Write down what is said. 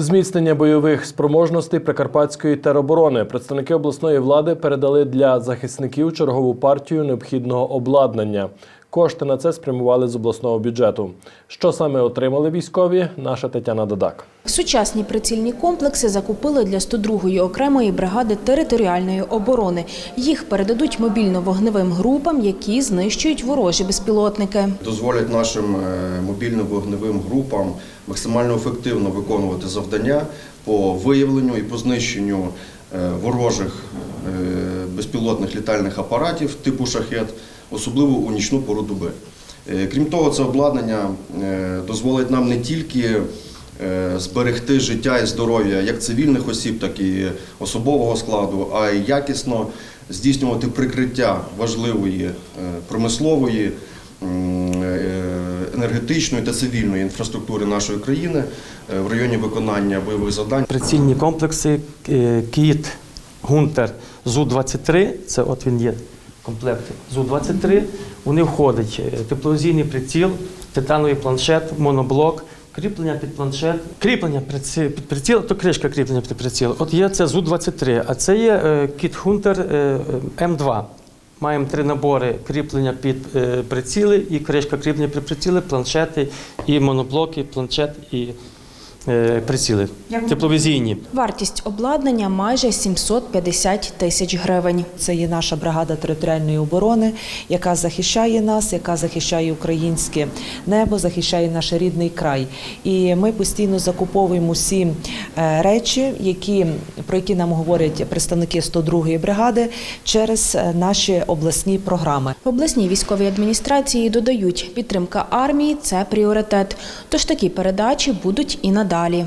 Зміцнення бойових спроможностей Прикарпатської тероборони представники обласної влади передали для захисників чергову партію необхідного обладнання. Кошти на це спрямували з обласного бюджету. Що саме отримали військові? Наша Тетяна Дадак. Сучасні прицільні комплекси закупили для 102-ї окремої бригади територіальної оборони. Їх передадуть мобільно-вогневим групам, які знищують ворожі безпілотники. дозволять нашим е, мобільно-вогневим групам максимально ефективно виконувати завдання по виявленню і по знищенню е, ворожих е, безпілотних літальних апаратів типу шахет, особливо у нічну пору доби. Е, Крім того, це обладнання е, дозволить нам не тільки е, зберегти життя і здоров'я як цивільних осіб, так і особового складу, а й якісно здійснювати прикриття важливої промислової, енергетичної та цивільної інфраструктури нашої країни в районі виконання бойових завдань. Прицільні комплекси Кіт, Гунтер, ЗУ-23, це от він є комплект ЗУ-23, вони входять е, тепловізійний приціл, титановий планшет, моноблок, кріплення під планшет, кріплення під приціл, то кришка кріплення під приціл. От є це ЗУ-23, а це є е, Кіт Хунтер е, е, М2. Маємо три набори кріплення під приціли і кришка кріплення під приціли, планшети і моноблоки, планшет і приціли. Тепловізійні. Вартість обладнання майже 750 тисяч гривень. Це є наша бригада територіальної оборони, яка захищає нас, яка захищає українське небо, захищає наш рідний край. І ми постійно закуповуємо всі е, речі, які про які нам говорять представники 102-ї бригади через е, наші обласні програми. В обласній військовій адміністрації додають, підтримка армії це пріоритет. Тож такі передачі будуть і надалі.